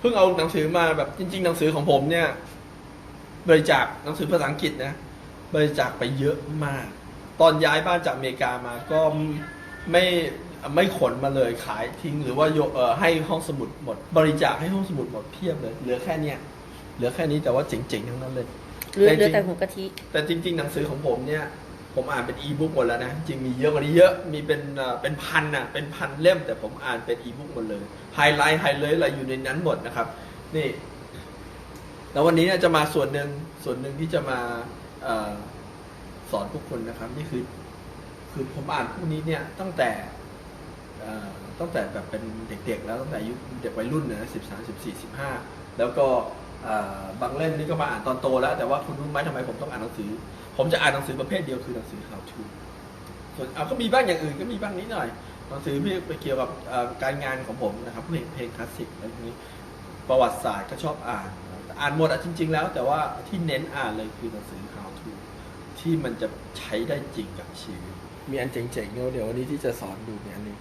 เพิ่งเอาหนังสือมาแบบจริง ๆ หนังสือของผมเนี่ยบริจาคหนังสือภาษาอังกฤษนะบริจาคไปเยอะมาก ตอนย้ายบ้านจากอเมริกามาก็ไม่ไม่ขนมาเลยขายทิ้งหรือว่าโยเอ่อให้ห้องสมุดหมด บริจาคให้ห้องสมุดหมดเพียบเลย เหลือแค่เนี้ยเหลือแค่นี้แต่ว่าเจ๋งๆทั้งนั้นเลยเหลือแต่เหลือจริงแต่หัวกะทิ แต่จริง ๆ หนังสือของผมเนี่ย ผมอ่านเป็นอีบุ๊กหมดแล้วนะ จริงมีเยอะกว่านี้เยอะ มีเป็นเป็นพันอะเป็นพันเล่ม แต่ผมอ่านเป็นอีบุ๊กหมดเลย ไฮไลท์ไฮไลท์อะไรอยู่ในนั้นหมดนะครับ นี่ แล้ววันนี้จะมาส่วนหนึ่งส่วนหนึ่งที่จะมาอสอนพวกคุณนะครับ นี่คือ คือผมอ่านพวกนี้เนี่ยตั้งแต่ตั้งแต่แบบเป็นเด็กๆ แล้วตั้งแต่อายุเด็กวัยรุ่นนะสิบสามสิบสี่สิบห้าแล้วก็ บางเล่มนี่ก็มาอ่านตอนโตแล้ว แต่ว่าคุณรู้ไหมทำไมผมต้องอ่านหนังสือ ผมจะอ่านหนังสือประเภทเดียวคือหนังสือ how to ส่วนเอาก็มีบ้างอย่างอื่นก็มีบ้างนิดหน่อยหนังสือที่ไปเกี่ยวกับการงานของผมนะครับเพลงเพลงคลาสสิกอะไรพวกนี้ประวัติศาสตร์ก็ชอบอ่าน อ่านหมดอะจริง ๆ แล้ว แต่ว่าที่เน้นอ่านเลยคือหนังสือ how to ที่มันจะใช้ได้จริงกับชีวิตมีอันเจ๋งๆเนอะเดี๋ยววันนี้ที่จะสอนดูเนี่ยอันนี้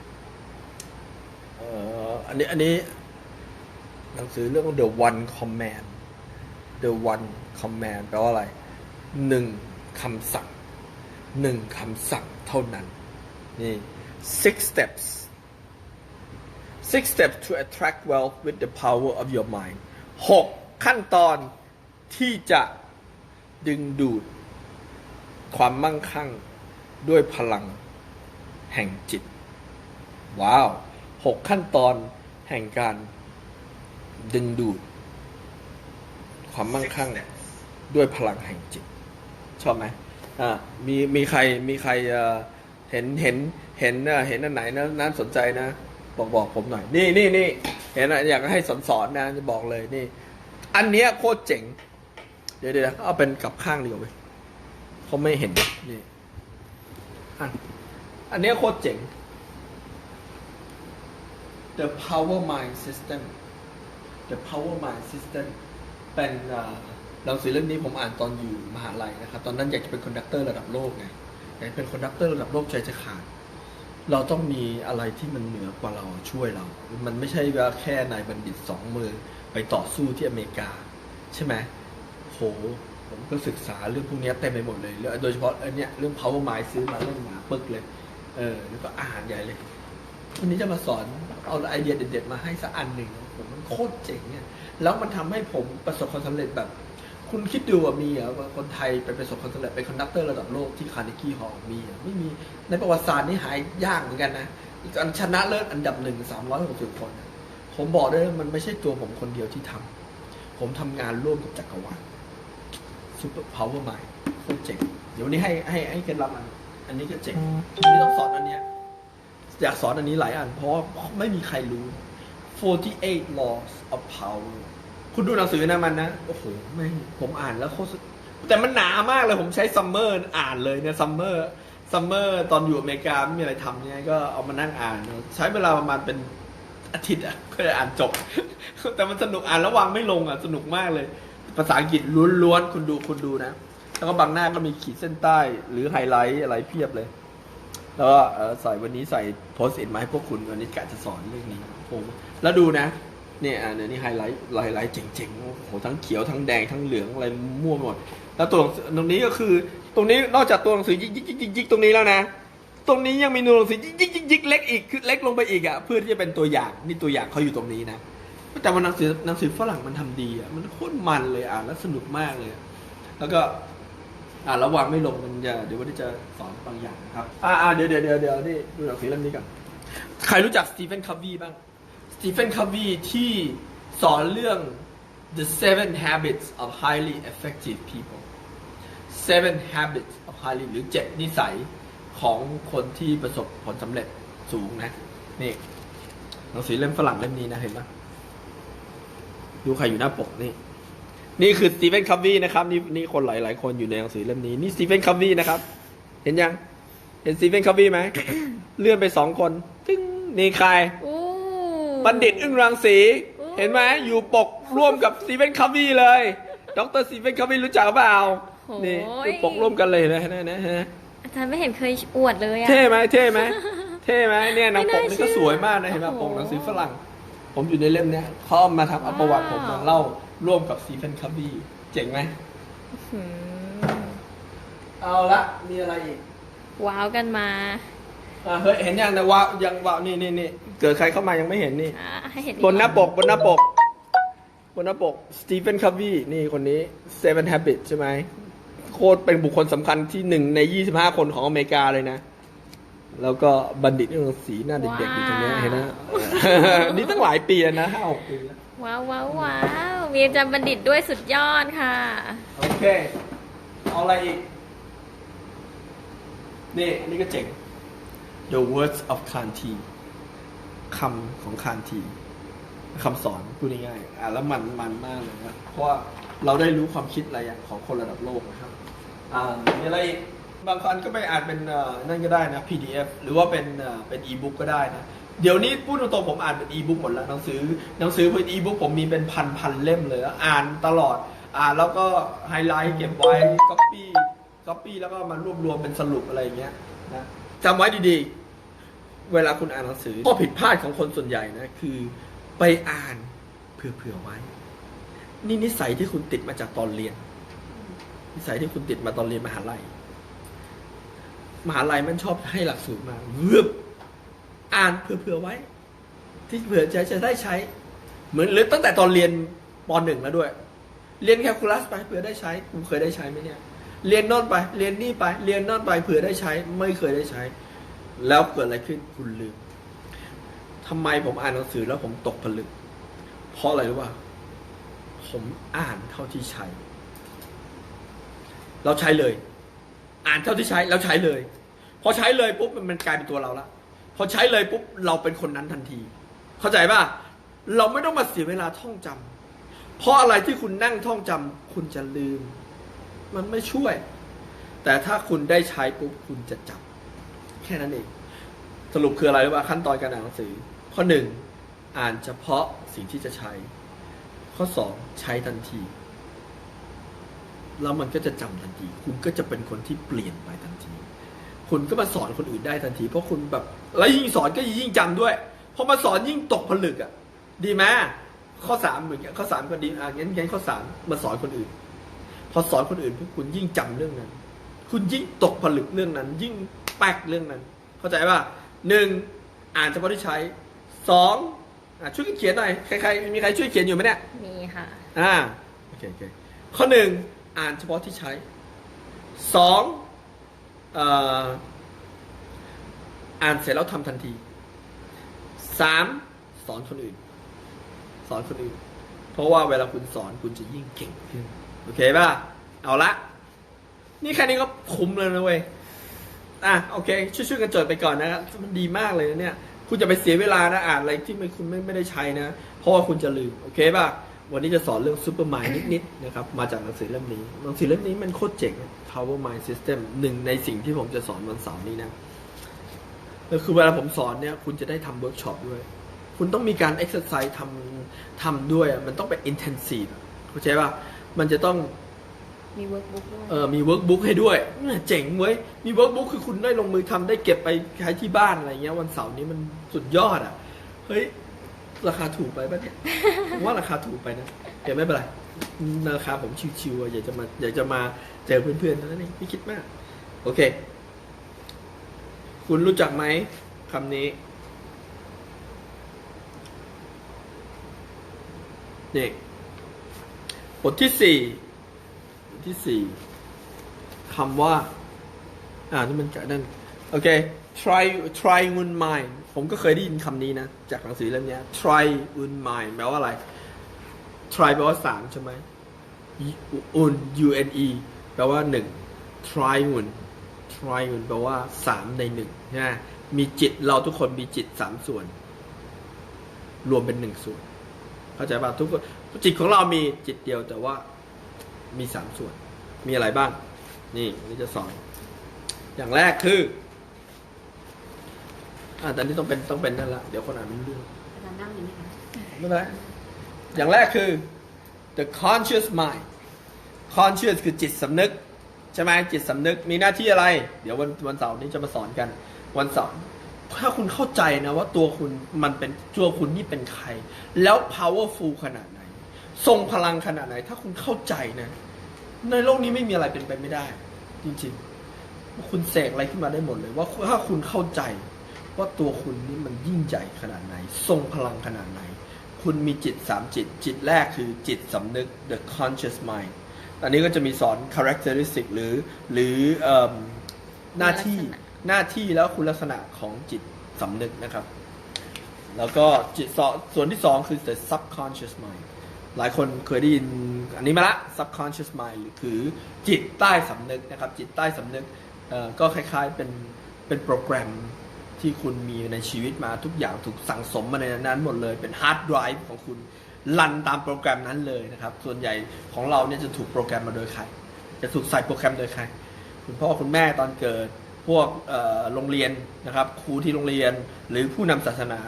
เอออันนี้อันนี้หนังสือเรื่อง The One Command The One Command แปลว่าอะไรหนึ่งคำสั่งหนึ่งคำสั่งเท่านั้น นี่ six steps six steps to attract wealth with the power of your mind หกขั้นตอนที่จะดึงดูด ความมั่งคั่งด้วยพลังแห่งจิต ว้าวหกขั้นตอนแห่งการดึงดูด ความมั่งคั่งด้วยพลังแห่งจิต ชอบไหมอ่ามีมีใครมีใครเห็นเห็นเห็นเห็นอันไหนนะนั้นสนใจนะ บอกบอกผมหน่อย นี่นี่นี่เห็นอะอยากให้สอนสอนนะจะบอกเลยนี่ อันเนี้ยโคตรเจ๋ง เดี๋ยวเดี๋ยวเอาเป็นกลับข้างดีกว่าเว้ยเขาไม่เห็นนี่อันอันเนี้ยโคตรเจ๋ง The Power Mind System The Power Mind System เป็นเอ่อหนังสือเล่มนี้ผมอ่านตอนอยู่มหาลัยนะครับ ตอนนั้นอยากจะเป็นคอนดักเตอร์ระดับโลกไงอยากเป็นคอนดักเตอร์ระดับโลกใจจะขาดเราต้องมีอะไรที่มันเหนือกว่าเราช่วยเรา มันไม่ใช่ว่าแค่นายบัณฑิตสองมือไปต่อสู้ที่อเมริกา ใช่ไหมโหผมก็ศึกษาเรื่องพวกนี้เต็มไปหมดเลย โดยเฉพาะอันเนี้ยเรื่อง power mind ซื้อมาเล่มหนาปึกเลย เออแล้วก็อ่านใหญ่เลยวันนี้จะมาสอนเอาไอเดียเด็ดๆมาให้สักอันหนึ่งผมมันโคตรเจ๋งเนี่ย แล้วมันทำให้ผมประสบความสำเร็จแบบ คุณคิดดูว่ามีเหรอว่าคนไทยไปประสบความสำเร็จเป็นคอนดักเตอร์ระดับโลกที่คาร์เนกี้ฮอลล์มีเหรอไม่มีในประวัติศาสตร์นี่หายยากเหมือนกันนะอีกอันชนะเลิศอันดับหนึ่งสามร้อยหกสิบคนนะผมบอกได้เลยมันไม่ใช่ตัวผมคนเดียวที่ทำผมทำงานร่วมกับจักรวาลซูเปอร์พาวเวอร์ใหม่โคตรเจ๋งเดี๋ยววันนี้ให้ให้ให้เคล็ดลับอันอันนี้ก็เจ๋งวันนี้ต้องสอนอันเนี้ยอยากสอนอันนี้หลายอันเพราะว่าไม่มีใครรู้ 48 laws of power คุณดูหนังสือนะมันนะ โอ้โหไม่ผมอ่านแล้วโคตรแต่มันหนามากเลยผมใช้ซัมเมอร์อ่านเลยเนี่ยซัมเมอร์ซัมเมอร์ตอนอยู่อเมริกาไม่มีอะไรทำเนี่ยก็เอามานั่งอ่าน ใช้เวลาประมาณเป็นอาทิตย์อะก็จะอ่านจบ แต่มันสนุกอ่านแล้ววางไม่ลงอะสนุกมากเลย ภาษาอังกฤษล้วนๆคุณดูคุณดูนะ แล้วก็บางหน้าก็มีขีดเส้นใต้หรือไฮไลท์อะไรเพียบเลย แล้วก็ใส่วันนี้ใส่โพสต์อินมาให้พวกคุณวันนี้กะจะสอนเรื่องนี้ผมแล้วดูนะเนี่ยอะเนี่ยนี่ไฮไลท์ไฮไลท์เจ๋งๆโอ้โหทั้งเขียวทั้งแดงทั้งเหลืองอะไรมั่วหมด แล้วตัวหนังสือตรงนี้ก็คือ ตรงนี้นอกจากตัวหนังสือยิกยิกยิกยิกยิกตรงนี้แล้วนะ ตรงนี้ยังมีตัวหนังสือยิกยิกยิกยิกเล็กอีกคือเล็กลงไปอีกอะเพื่อที่จะเป็นตัวอย่างนี่ตัวอย่างเขาอยู่ตรงนี้นะแต่ว่าหนังสือหนังสือฝรั่งมันทำดีอะมันโคตรมันเลยอ่านแล้วสนุกมากเลย แล้วก็ อ่าระวางไม่ลงมันจะเดี๋ยววันนี้จะสอนบางอย่างนะครับอ่าอ่าเดี๋ยวเดี๋ยวเดี๋ยวเดี๋ยวนี่ดูหนังสือเล่มนี้ก่อนใครรู้จักสตีเฟนคัฟวีบ้างสตีเฟนคัฟวีที่สอนเรื่อง the seven habits of highly effective people seven habits of highly หรือเจ็ดนิสัยของคนที่ประสบผลสำเร็จสูงนะ นี่หนังสือเล่มฝรั่งเล่มนี้นะเห็นไหมดูใครอยู่หน้าปกนี่ นี่คือสตีเฟนคัฟวีนะครับนี่นี่คนหลายๆคนอยู่ในหนังสือเล่มนี้นี่สตีเฟนคัฟวีนะครับ เห็นยัง เห็นสตีเฟนคัฟวีไหม เลื่อนไปสองคนตึ้งนี่ใครโอ้บัณฑิตอึ้งรังสีโอ้เห็นไหมอยู่ปกร่วมกับสตีเฟนคัฟวีเลยดรสตีเฟนคัฟวีรู้จักเปล่านี่อยู่ปกร่วมกันเลยเห็นไหมเห็นไหมเห็นไหมเห็นไหมอาจารย์ไม่เห็นเคยอวดเลยอะเท่ไหมเท่ไหมเท่ไหมเนี่ยหนังปกไม่น่านี่ก็เชื่อสวยมากนะเห็นไหมโอ้โหปกหนังสือฝรั่ง ผมอยู่ในเล่มเนี้ยเขาเอามาทำเอาประวัติผมมาว้าวเล่า ร่วมกับซีเฟนคับบี้เจ๋งไหม หืมเอาละมีอะไรอีก ว้าวกันมาอะเฮ้ยเห็นยังนะว่ายังว่านี่นี่นี่เกิดใครเข้ามายังไม่เห็นนี่ อะให้เห็นบนหน้าปกบนหน้าปก บนหน้าปกสตีเฟนคับบี้นี่คนนี้ Seven Habits ใช่ไหมโคตรเป็นบุคคลสำคัญที่หนึ่งใน 25 คนของอเมริกาเลยนะ แล้วก็บัณฑิตเรื่องสีหน้าเด็กๆอยู่ตรงเนี้ยเห็นนะ นี่ตั้งหลายปีแล้วนะห้าหกปีแล้ว ว้าวว้าวว้าว มีอาจารย์บัณฑิตด้วยสุดยอดค่ะ โอเค เอาอะไรอีก นี่อันนี้ก็เจ๋ง The words of Kanti คำของคานทีคำสอนพูดง่ายๆอ่าแล้วมันมันมากเลยนะเพราะว่าเราได้รู้ความคิดอะไรอย่างของคนระดับโลกนะครับ อ่ามีอะไรอีก บางคนก็ไปอ่านเป็นนั่นก็ได้นะ PDF หรือว่าเป็นเป็นอีบุ๊กก็ได้นะ เดี๋ยวนี้พูดตรงๆผมอ่านเป็นอีบุ๊กหมดแล้วหนังสือหนังสือเป็นอีบุ๊กผมมีเป็นพันพันเล่มเลยแล้วอ่านตลอดอ่านแล้วก็ไฮไลท์เก็บไว้ก๊อปปี้ก๊อปปี้แล้วก็มารวบรวมเป็นสรุปอะไรอย่างเงี้ยนะจำไว้ดีๆ เวลาคุณอ่านหนังสือข้อผิดพลาดของคนส่วนใหญ่นะคือไปอ่านเผื่อๆไว้ นี่นิสัยที่คุณติดมาจากตอนเรียน นิสัยที่คุณติดมาตอนเรียนมหาลัย มหาลัยมันชอบให้หลักสูตรมาเวืบอ่านเผื่อๆไว้ ที่เผื่อจะจะได้ใช้ เหมือนหรือตั้งแต่ตอนเรียนปหนึ่งแล้วด้วย เรียนแคลคูลัสไปเผื่อได้ใช้คุณเคยได้ใช้ไหมเนี่ย เรียนน่นไป เรียนนี่ไป เรียนน่นไปเผื่อได้ใช้ ไม่เคยได้ใช้ แล้วเกิดอะไรขึ้นคุณลืมทำไมผมอ่านหนังสือแล้วผมตกผลึก เพราะอะไรรู้ป่ะผมอ่านเท่าที่ใช้ เราใช้เลย อ่านเท่าที่ใช้แล้วใช้เลย พอใช้เลยปุ๊บมันกลายเป็นตัวเราละพอใช้เลยปุ๊บเราเป็นคนนั้นทันที เข้าใจป่ะเราไม่ต้องมาเสียเวลาท่องจำเพราะอะไรที่คุณนั่งท่องจำคุณจะลืม มันไม่ช่วย แต่ถ้าคุณได้ใช้ปุ๊บคุณจะจำแค่นั้นเองสรุปคืออะไรรู้ป่ะขั้นตอนการอ่านหนังสือ ข้อหนึ่งอ่านเฉพาะสิ่งที่จะใช้ ข้อสองใช้ทันที แล้วมันก็จะจำทันที คุณก็จะเป็นคนที่เปลี่ยนไปทันที คุณก็มาสอนคนอื่นได้ทันที เพราะคุณแบบแล้วยิ่งสอนก็ยิ่งจำด้วยพอมาสอนยิ่งตกผลึกอะ ดีไหมข้อสามเหมือนกันข้อสามก็ดีอะงั้นงั้นข้อสามมาสอนคนอื่น พอสอนคนอื่นพวกคุณยิ่งจำเรื่องนั้น คุณยิ่งตกผลึกเรื่องนั้น ยิ่งแป๊กเรื่องนั้น เข้าใจป่ะหนึ่งอ่านเฉพาะที่ใช้สองอะช่วยกันเขียนหน่อยใครๆมีใครช่วยเขียนอยู่ไหมเนี่ยมีค่ะอ่าโอเคโอเคข้อหนึ่ง อ่านเฉพาะที่ใช้สองอ่านเสร็จแล้วทำทันทีสามสอนคนอื่น สอนคนอื่น เพราะว่าเวลาคุณสอนคุณจะยิ่งเก่งขึ้น โอเคป่ะ เอาละ นี่แค่นี้ก็คุ้มเลยนะเว้ยอะโอเค ช่วยๆกันจดไปก่อนนะครับมันดีมากเลยนะเนี่ย คุณจะไปเสียเวลานะอ่านอะไรที่ไม่คุณไม่ไม่ได้ใช้นะ เพราะว่าคุณจะลืม โอเคป่ะ วันนี้จะสอนเรื่อง Super Mind นิดๆนะครับมาจากหนังสือเล่มนี้หนังสือเล่มนี้มันโคตรเจ๋ง Power Mind System หนึ่งในสิ่งที่ผมจะสอนวันเสาร์นี้นะก็คือเวลาผมสอนเนี่ย คุณจะได้ทำเวิร์กช็อปด้วย คุณต้องมีการ exercise ทำทำด้วยอะมันต้องเป็น intensive อะเข้าใจป่ะมันจะต้องมีเวิร์กบุ๊กด้วยเออมีเวิร์กบุ๊กให้ด้วยเนี่ยเจ๋งเว้ยมีเวิร์กบุ๊กคือคุณได้ลงมือทำได้เก็บไปใช้ที่บ้านอะไรเงี้ยวันเสาร์นี้มันสุดยอดอะเฮ้ย ราคาถูกไปป่ะเนี่ยผมว่าราคาถูกไปนะแต่ไม่เป็นไรราคาผมชิวๆอยากจะมาอยากจะมาเจอเพื่อนๆเท่านั้นเองไม่คิดมาก โอเค คุณรู้จักไหมคำนี้นี่บทที่สี่บทที่สี่คำว่า อ่านี่มันจะนั่น โอเค try try un mind ผมก็เคยได้ยินคำนี้นะ จากหนังสือเล่มนี้ try un mind แปลว่าอะไร try แปลว่าสามใช่ไหม un u n e แปลว่าหนึ่ง try un try un แปลว่าสามในหนึ่งนะมีจิตเราทุกคนมีจิตสามส่วน รวมเป็นหนึ่งส่วน เข้าใจป่ะทุกคน จิตของเรามีจิตเดียวแต่ว่ามีสามส่วน มีอะไรบ้าง นี่วันนี้จะสอน อย่างแรกคือ อ่าแต่นี่ต้องเป็นต้องเป็นนั่นละเดี๋ยวคนอ่านไม่รู้เรื่องอาจารย์นั่งอย่างนี้ค่ะไม่เป็นไรอย่างแรกคือ the conscious mind conscious คือจิตสำนึก ใช่ไหมจิตสำนึกมีหน้าที่อะไร เดี๋ยววันวันเสาร์นี้จะมาสอนกันวันเสาร์ถ้าคุณเข้าใจนะว่าตัวคุณมันเป็นตัวคุณนี่เป็นใคร แล้ว powerful ขนาดไหน ทรงพลังขนาดไหน ถ้าคุณเข้าใจนะ ในโลกนี้ไม่มีอะไรเป็นไปไม่ได้ จริงๆ คุณเสกอะไรขึ้นมาได้หมดเลยว่าถ้าคุณเข้าใจ ว่าตัวคุณนี่มันยิ่งใหญ่ขนาดไหน ทรงพลังขนาดไหน คุณมีจิตสามจิต จิตแรกคือจิตสำนึก the conscious mind อันนี้ก็จะมีสอน characteristic หรือหรือเอิ่มหน้าที่คุณลักษณะหน้าที่แล้วคุณลักษณะของจิตสำนึกนะครับ แล้วก็จิตสองส่วนที่สองคือ the subconscious mind หลายคนเคยได้ยินอันนี้มาละ subconscious mind หรือคือจิตใต้สำนึกนะครับ จิตใต้สำนึกเอ่อก็คล้ายๆเป็นเป็นโปรแกรม ที่คุณมีในชีวิตมาทุกอย่างถูกสั่งสมมาในนั้นหมดเลยเป็นฮาร์ดไดรฟ์ของคุณรันตามโปรแกรมนั้นเลยนะครับ ส่วนใหญ่ของเราเนี่ยจะถูกโปรแกรมมาโดยใคร จะถูกใส่โปรแกรมโดยใคร คุณพ่อคุณแม่ตอนเกิดพวกโรงเรียนนะครับครูที่โรงเรียนหรือผู้นำศาสนา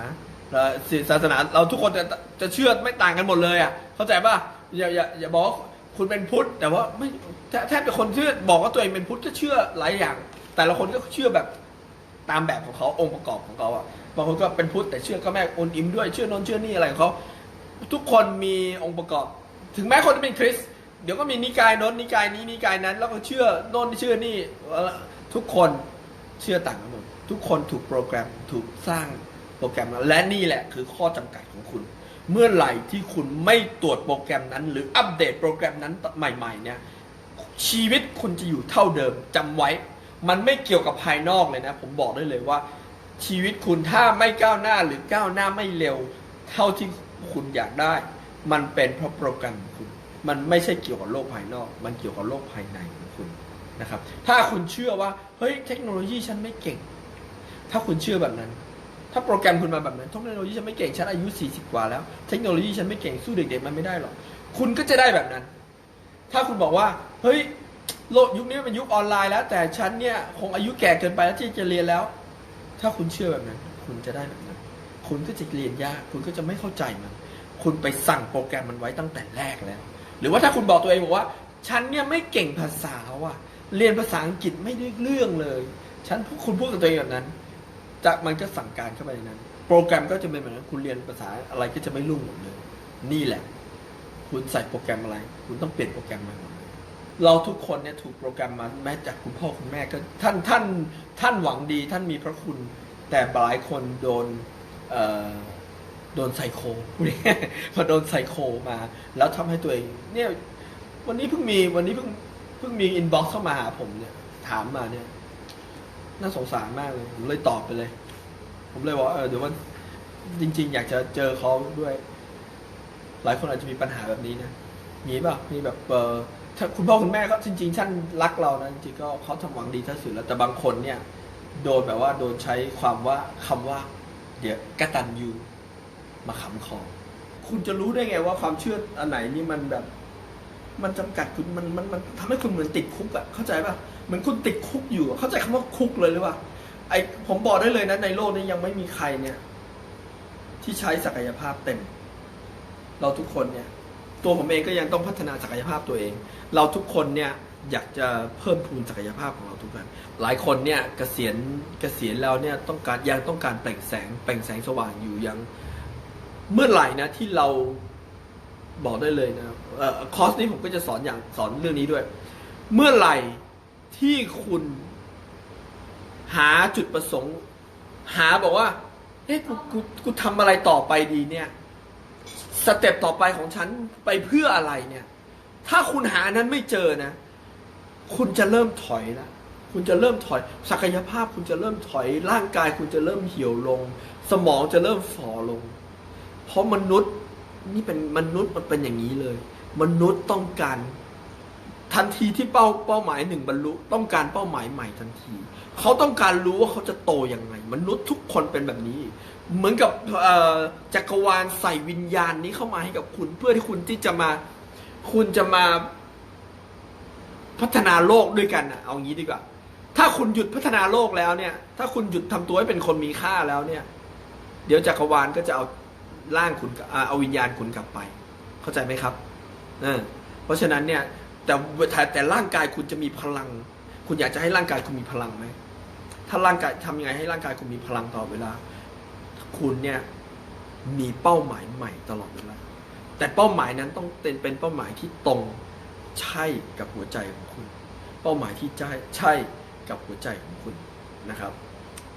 ศาสนาเราทุกคนจะจะเชื่อไม่ต่างกันหมดเลยอะเข้าใจป่ะอย่าอย่าอย่าบอกว่าคุณเป็นพุทธแต่ว่าไม่แทแทบจะคนเชื่อบอกว่าตัวเองเป็นพุทธก็เชื่อหลายอย่าง แต่ละคนก็เชื่อแบบ ตามแบบของเขาองค์ประกอบของเขาอะบางคนก็เป็นพุทธแต่เชื่อก็แม่โอนอิมด้วยเชื่อนนเชื่อนี่อะไรของเขาทุกคนมีองค์ประกอบ ถึงแม้คนจะเป็นคริสเดี๋ยวก็มีนิกายโน้นนิกายนี้นิกายนั้น แล้วก็เชื่อโน้นเชื่อนี่ทุกคนเชื่อต่างกันหมดทุกคนถูกโปรแกรมถูกสร้างโปรแกรมและนี่แหละคือข้อจำกัดของคุณ เมื่อไหร่ที่คุณไม่ตรวจโปรแกรมนั้น หรืออัปเดตโปรแกรมนั้นใหม่ ๆ เนี่ยชีวิตคุณจะอยู่เท่าเดิมจำไว้ มันไม่เกี่ยวกับภายนอกเลยนะ ผมบอกได้เลยว่า ชีวิตคุณถ้าไม่ก้าวหน้าหรือก้าวหน้าไม่เร็ว เท่าที่คุณอยากได้ มันเป็นเพราะโปรแกรมของคุณ มันไม่ใช่เกี่ยวกับโลกภายนอก มันเกี่ยวกับโลกภายในของคุณนะครับ ถ้าคุณเชื่อว่าเฮ้ยเทคโนโลยีฉันไม่เก่ง ถ้าคุณเชื่อแบบนั้น ถ้าโปรแกรมคุณมาแบบนั้นเทคโนโลยีฉันไม่เก่งฉันอายุ 40 กว่าแล้วเทคโนโลยีฉันไม่เก่งสู้เด็กๆมันไม่ได้หรอกคุณก็จะได้แบบนั้น ถ้าคุณบอกว่าเฮ้ย โลกยุคนี้เป็นยุคออนไลน์แล้ว แต่ฉันเนี่ยคงอายุแก่เกินไปแล้วที่จะเรียนแล้ว ถ้าคุณเชื่อแบบนั้น คุณจะได้แบบนั้น คุณก็จะเรียนยาก คุณก็จะไม่เข้าใจมัน คุณไปสั่งโปรแกรมมันไว้ตั้งแต่แรกแล้ว หรือว่าถ้าคุณบอกตัวเองบอกว่า ฉันเนี่ยไม่เก่งภาษาว่ะ เรียนภาษาอังกฤษไม่ได้เรื่องเลย ฉันคุณพูดกับตัวเองแบบนั้น จากมันก็สั่งการเข้าไปในนั้น โปรแกรมก็จะเป็นแบบนั้น คุณเรียนภาษาอะไรก็จะไม่รุ่งหมดเลย นี่แหละ คุณใส่โปรแกรมอะไร คุณต้องเปลี่ยนโปรแกรมมาหมด เราทุกคนเนี่ยถูกโปรแกรมมาแม้จากคุณพ่อคุณแม่ก็ท่านท่านท่านหวังดีท่านมีพระคุณ แต่หลายคนโดนเอ่อโดนไซโคพูดง่ายๆพอโดนไซโคมา แล้วทำให้ตัวเอง เนี่ยวันนี้เพิ่งมีวันนี้เพิ่งเพิ่งมีอินบ็อกซ์เข้ามาหาผมเนี่ย ถามมาเนี่ย น่าสงสารมากเลย ผมเลยตอบไปเลย ผมเลยบอกว่าเออเดี๋ยววันจริง ๆ อยากจะเจอเขาด้วย หลายคนอาจจะมีปัญหาแบบนี้นะมีป่ะมีแบบเออ คุณพ่อคุณแม่ก็จริงๆท่านรักเรานะจริงๆก็เขาทำหวังดีที่สุดแล้วแต่บางคนเนี่ยโดนแบบว่าโดนใช้ความว่าคำว่า เดี๋ยวกตันยูมาขำคอคุณจะรู้ได้ไงว่าความเชื่ออันไหนนี่มันแบบ มันจำกัดคุณมันมันมันทำให้คุณเหมือนติดคุกอะเข้าใจป่ะเหมือนคุณติดคุกอยู่อะเข้าใจคำว่าคุกเลยหรือเปล่าไอผมบอกได้เลยนะในโลกนี้ยังไม่มีใครเนี่ย ที่ใช้ศักยภาพเต็ม เราทุกคนเนี่ย ตัวผมเองก็ยังต้องพัฒนาศักยภาพตัวเอง เราทุกคนเนี่ยอยากจะเพิ่มพูนศักยภาพของเราทุกคนหลายคนเนี่ยเกษียณเกษียณแล้วเนี่ยต้องการยังต้องการเปล่งแสงเปล่งแสงสว่างอยู่ยัง เมื่อไหร่นะที่เราบอกได้เลยนะออคอร์สนี้ผมก็จะสอนอย่างสอนเรื่องนี้ด้วย เมื่อไหร่ที่คุณหาจุดประสงค์ หาบอกว่าเฮ้ยกูกูกูทำอะไรต่อไปดีเนี่ย สเต็ปต่อไปของฉันไปเพื่ออะไรเนี่ย ถ้าคุณหานนั้นไม่เจอนะ คุณจะเริ่มถอยแล้วคุณจะเริ่มถอย ศักยภาพคุณจะเริ่มถอย ร่างกายคุณจะเริ่มเหี่ยวลง สมองจะเริ่มฝ่อลง เพราะมนุษย์นี่เป็นมนุษย์มันเป็นอย่างนี้เลย มนุษย์ต้องการ ทันทีที่เป้าเป้าหมายหนึ่งบรรลุต้องการเป้าหมายใหม่ทันที เขาต้องการรู้ว่าเขาจะโตยังไง มนุษย์ทุกคนเป็นแบบนี้ เหมือนกับจักรวาลใส่วิญญาณนี้เข้ามาให้กับคุณ เพื่อที่คุณที่จะมา คุณจะมาพัฒนาโลกด้วยกันนะเอางี้ดีกว่า ถ้าคุณหยุดพัฒนาโลกแล้วเนี่ย ถ้าคุณหยุดทำตัวให้เป็นคนมีค่าแล้วเนี่ย เดี๋ยวจักรวาลก็จะเอาร่างคุณเอาวิญญาณคุณกลับไป เข้าใจไหมครับเออเพราะฉะนั้นเนี่ย แต่แต่ร่างกายคุณจะมีพลัง คุณอยากจะให้ร่างกายคุณมีพลังไหมถ้าร่างกายทำยังไงให้ร่างกายคุณมีพลังตลอดเวลา คุณเนี่ยมีเป้าหมายใหม่ตลอดเวลา แต่เป้าหมายนั้นต้องเป็นเป็นเป้าหมายที่ตรงใช่กับหัวใจของคุณ เป้าหมายที่ใช่ใช่กับหัวใจของคุณนะครับ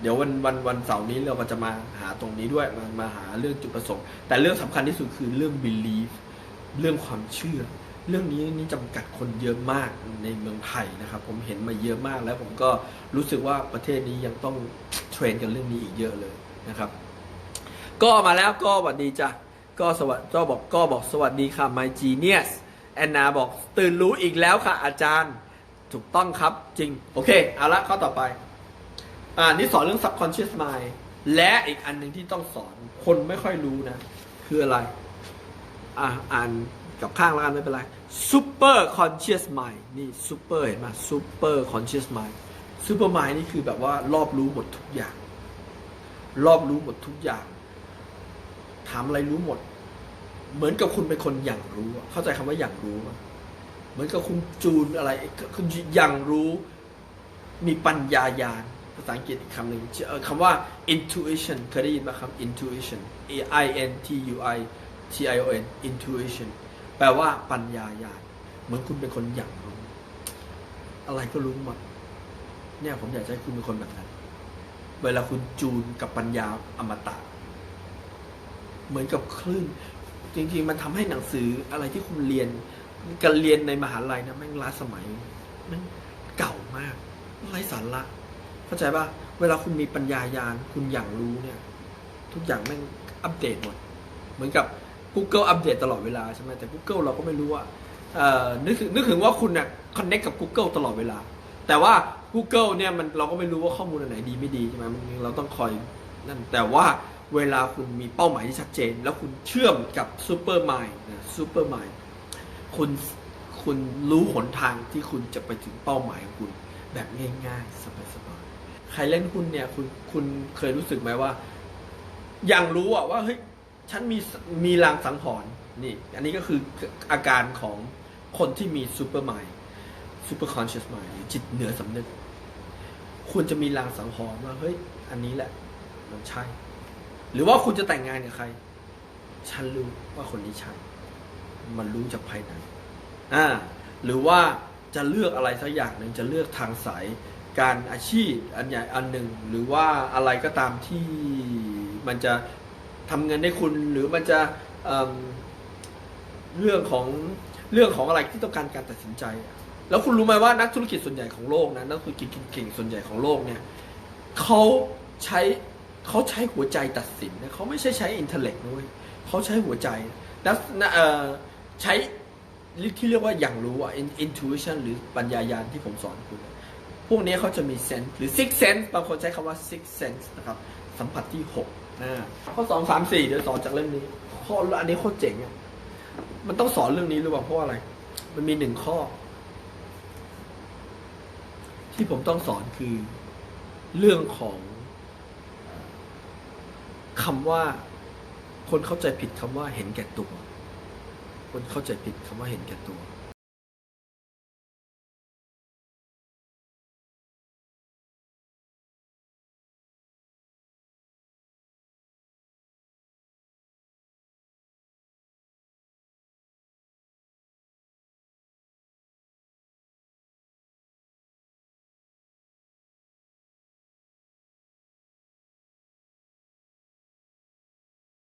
เดี๋ยววันวันวันเสาร์นี้เราก็จะมาหาตรงนี้ด้วยมามาหาเรื่องจุดประสงค์ แต่เรื่องสำคัญที่สุดคือเรื่อง belief เรื่องความเชื่อ เรื่องนี้นี่จำกัดคนเยอะมากในเมืองไทยนะครับ ผมเห็นมาเยอะมากแล้วผมก็รู้สึกว่าประเทศนี้ยังต้องเทรนกันเรื่องนี้อีกเยอะเลยนะครับ ก็มาแล้วก็สวัสดีจ้ะก็สวัสดีก็บอกก็บอกสวัสดีค่ะ my genius แอนนาบอกตื่นรู้อีกแล้วค่ะ อาจารย์ ถูกต้องครับจริง โอเคเอาละข้อต่อไป อ่านี่สอนเรื่อง subconscious mind และอีกอันหนึ่งที่ต้องสอนคนไม่ค่อยรู้นะ คืออะไร อ่าอ่านกับข้างแล้วกันไม่เป็นไร super conscious mind นี่ super เห็นไหม super conscious mind super mind นี่คือแบบว่ารอบรู้หมดทุกอย่าง รอบรู้หมดทุกอย่าง ถามอะไรรู้หมด เหมือนกับคุณเป็นคนอย่างรู้ เข้าใจคำว่าอย่างรู้ไหมเหมือนกับคุณจูนอะไรคุณอย่างรู้ มีปัญญายาณภาษาอังกฤษอีกคำหนึ่งคำว่า intuition เคยได้ยินไหมครับ intuition a i n t u i t i o n intuition แปลว่าปัญญายาณเหมือนคุณเป็นคนอย่างรู้ อะไรก็รู้หมดเนี่ยผมอยากจะให้คุณเป็นคนแบบนั้น เวลาคุณจูนกับปัญญาอมตะ เหมือนกับคลื่น จริง ๆ มันทำให้หนังสืออะไรที่คุณเรียนการเรียนในมหาลัยนะแม่งล้าสมัยแม่งเก่ามากไร้สาระเข้าใจป่ะเวลาคุณมีปัญญายาณคุณอย่างรู้เนี่ย ทุกอย่างแม่งอัปเดตหมด เหมือนกับ Google อัปเดตตลอดเวลาใช่ไหมแต่ Google เราก็ไม่รู้ว่าเอ่อนึกถึงนึกถึงว่าคุณเนี่ยคอนเน็กกับ Google ตลอดเวลา แต่ว่า Google เนี่ยมันเราก็ไม่รู้ว่าข้อมูลอันไหนดีไม่ดีใช่ไหมเราต้องคอยนั่นแต่ว่าเวลาคุณมีเป้าหมายที่ชัดเจน แล้วคุณเชื่อมกับซูเปอร์มายนะซูเปอร์มายคุณคุณรู้หนทางที่คุณจะไปถึงเป้าหมายของคุณแบบง่ายๆสบายๆใครเล่นหุ้นเนี่ยคุณคุณเคยรู้สึกไหมว่า อย่างรู้อะว่าเฮ้ย ฉันมีมีลางสังหรณ์นี่ อันนี้ก็คืออาการของคนที่มีซูเปอร์มายซูเปอร์คอนเชียสมายจิตเหนือสำนึก คุณจะมีลางสังหรณ์ว่าเฮ้ย อันนี้แหละ มันใช่ หรือว่าคุณจะแต่งงานกับใคร ฉันรู้ว่าคนนี้ใช่ มันรู้จากภายในอ่าหรือว่าจะเลือกอะไรสักอย่างหนึ่งจะเลือกทางสายการอาชีพอันใหญ่อันหนึ่งหรือว่าอะไรก็ตามที่มันจะ ทำเงินให้คุณหรือมันจะเเรื่องของเรื่องของอะไรที่ต้องการการตัดสินใจ แล้วคุณรู้ไหมว่านักธุรกิจส่วนใหญ่ของโลกนะนักธุรกิจเก่งส่วนใหญ่ของโลกเนี่ยเขาใช้เขาใช้หัวใจตัดสินนะเขาไม่ใช่ใช้อินเทลเล็กด้วยเขาใช้หัวใจนักใช้ที่เรียกว่าอย่างรู้ว่า intuition หรือปัญญายาณที่ผมสอนคุณ พวกนี้เขาจะมี sense หรือ six sense บางคนใช้คำว่า six sense นะครับ สัมผัสที่ 6 ข้อสองสามสี่เดี๋ยวสอนจากเรื่องนี้ข้ออันนี้โคตรเจ๋งอะมันต้องสอนเรื่องนี้หรือเปล่าเพราะอะไร มันมีหนึ่งข้อ ที่ผมต้องสอนคือ เรื่องของคำว่า คนเข้าใจผิดคำว่าเห็นแก่ตัว คนเข้าใจผิดคำว่าเห็นแก่ตัว